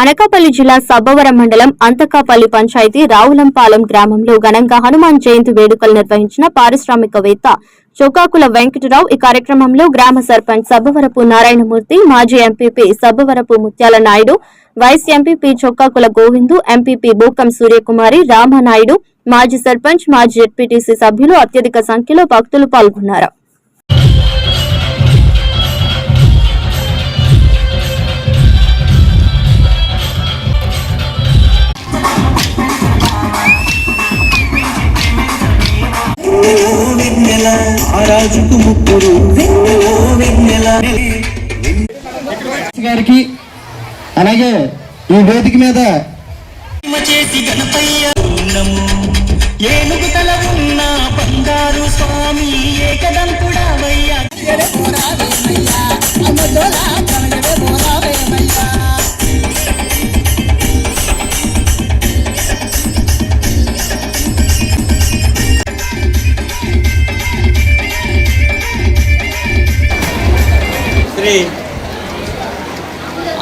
అనకాపల్లి జిల్లా సబ్బవరం మండలం అంతకాపల్లి పంచాయతీ రావులంపాలెం గ్రామంలో ఘనంగా హనుమాన్ జయంతి వేడుకలు నిర్వహించిన పారిశ్రామికవేత్త చొక్కాకుల వెంకటరావు ఈ కార్యక్రమంలో గ్రామ సర్పంచ్ సబ్బవరపు నారాయణమూర్తి మాజీ MPP Sabbavarapu Mutyala Naidu vice MPP Chokkakula Govindu MPP Bookam Suryakumari Ramanaidu మాజీ సర్పంచ్ మాజీ జెడ్పీటీసీ సభ్యులు అత్యధిక సంఖ్యలో భక్తులు పాల్గొన్నారు. గారికి అలాగే ఈ వేదిక మీద చేసి గణపయ్య ఏనుగు తల ఉన్న బంగారు స్వామి ఏకదంతుడావయ్యా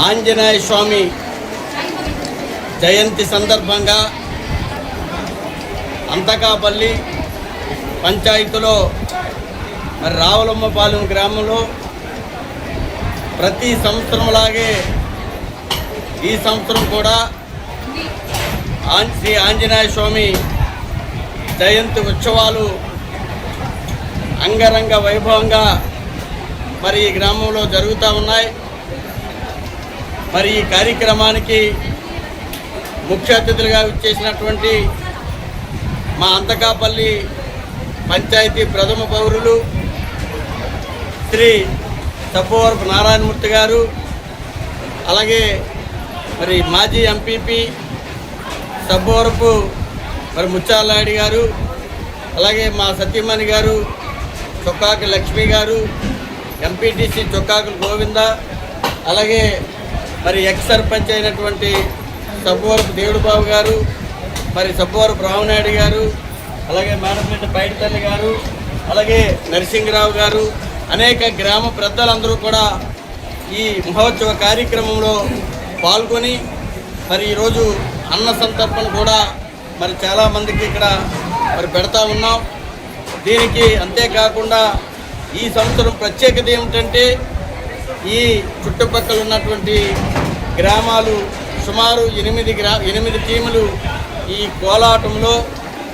ఆంజనేయ స్వామి జయంతి సందర్భంగా అంతకాపల్లి పంచాయతీలో మరి రావులమ్మపాలెం గ్రామంలో ప్రతి సంవత్సరంలాగే ఈ సంవత్సరం కూడా శ్రీ ఆంజనేయ స్వామి జయంతి ఉత్సవాలు అంగరంగ వైభవంగా మరి ఈ గ్రామంలో జరుగుతూ ఉన్నాయి. మరి ఈ కార్యక్రమానికి ముఖ్య అతిథులుగా విచ్చేసినటువంటి మా అంతకాపల్లి పంచాయతీ ప్రథమ పౌరులు శ్రీ తప్పవరపు నారాయణమూర్తి గారు అలాగే మరి మాజీ ఎంపీపీ సబ్బవరపు మరి ముచ్చాలనాయుడు గారు అలాగే మా సత్యమణి గారు చొక్కాకి లక్ష్మి గారు ఎంపీటీసీ చొక్కాకులు గోవింద అలాగే మరి ఎక్స్ సర్పంచ్ అయినటువంటి సబ్బువారు దేవుడు బాబు గారు మరి సబ్బువరపు రామనాయుడు గారు అలాగే మేడపల్లి పైడితల్లి గారు అలాగే నరసింహరావు గారు అనేక గ్రామ పెద్దలందరూ కూడా ఈ మహోత్సవ కార్యక్రమంలో పాల్గొని మరి ఈరోజు అన్న సంతర్పణ కూడా మరి చాలామందికి ఇక్కడ మరి పెడతా ఉన్నాం. దీనికి అంతేకాకుండా ఈ సంవత్సరం ప్రత్యేకత ఏమిటంటే ఈ చుట్టుపక్కల ఉన్నటువంటి గ్రామాలు సుమారు ఎనిమిది గ్రా ఎనిమిది టీములు ఈ కోలాటంలో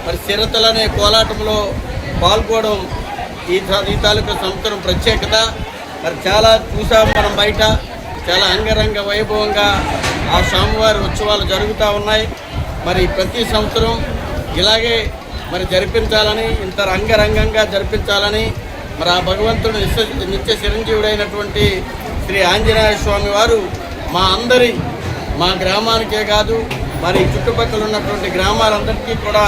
మరి చిరతలు అనే కోలాటంలో పాల్గొనడం ఈ తా- ఈ తాలూకా సంవత్సరం ప్రత్యేకత. మరి చాలా చూసాం మనం బయట చాలా అంగరంగ వైభవంగా ఆ స్వామివారి ఉత్సవాలు జరుగుతూ ఉన్నాయి. మరి ప్రతి సంవత్సరం ఇలాగే మరి జరిపించాలని ఇంత రంగరంగంగా జరిపించాలని మరి ఆ భగవంతుడు నిత్య నిత్య చిరంజీవుడైనటువంటి శ్రీ ఆంజనేయ స్వామి వారు మా అందరి మా గ్రామానికే కాదు మరి చుట్టుపక్కల ఉన్నటువంటి గ్రామాలందరికీ కూడా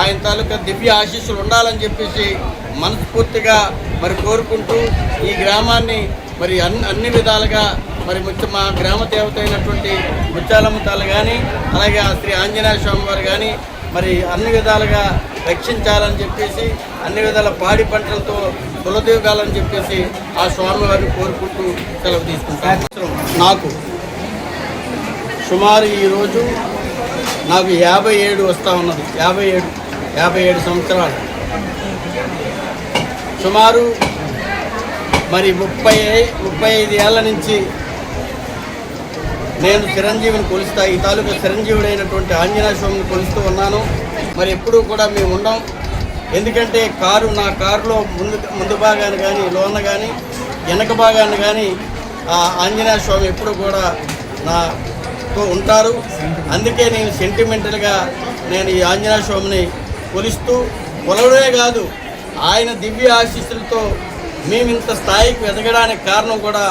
ఆయన తాలూకా దివ్య ఆశీస్సులు ఉండాలని చెప్పేసి మనస్ఫూర్తిగా మరి కోరుకుంటూ ఈ గ్రామాన్ని మరి అన్ని అన్ని విధాలుగా మరి ముత్య మా గ్రామ దేవత అయినటువంటి ముత్యాలమ్మ తాలు కానీ అలాగే శ్రీ ఆంజనేయ స్వామి వారు కానీ మరి అన్ని విధాలుగా రక్షించాలని చెప్పేసి అన్ని విధాల పాడి పంటలతో కులదేవగాలని చెప్పేసి ఆ స్వామివారిని కోరుకుంటూ సెలవు తీసుకుంటాను. నాకు సుమారు ఈరోజు నాకు యాభై ఏడు వస్తూ ఉన్నది. యాభై ఏడు యాభై ఏడు సంవత్సరాలు. సుమారు మరి ముప్పై ముప్పై ఐదు ఏళ్ళ నుంచి నేను చిరంజీవిని కొలుస్తా ఈ తాలూకా చిరంజీవుడైనటువంటి ఆంజనేయ స్వామిని కొలుస్తూ ఉన్నాను. మరి ఎప్పుడూ కూడా మేము ఉండం. ఎందుకంటే కారు నా కారులో ముందు ముందు భాగాన్ని కానీ లోన కానీ వెనక భాగాన్ని కానీ ఆ ఆంజనేయ స్వామి ఎప్పుడు కూడా నాతో ఉంటారు. అందుకే నేను సెంటిమెంటల్గా నేను ఈ ఆంజనేయ స్వామిని కొలుస్తూ కొలవడమే కాదు ఆయన దివ్య ఆశీస్సులతో మేము ఇంత స్థాయికి ఎదగడానికి కారణం కూడా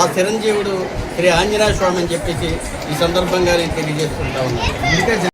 ఆ చిరంజీవుడు శ్రీ ఆంజనేయ స్వామి అని చెప్పేసి ఈ సందర్భంగా నేను తెలియజేసుకుంటా ఉన్నాను.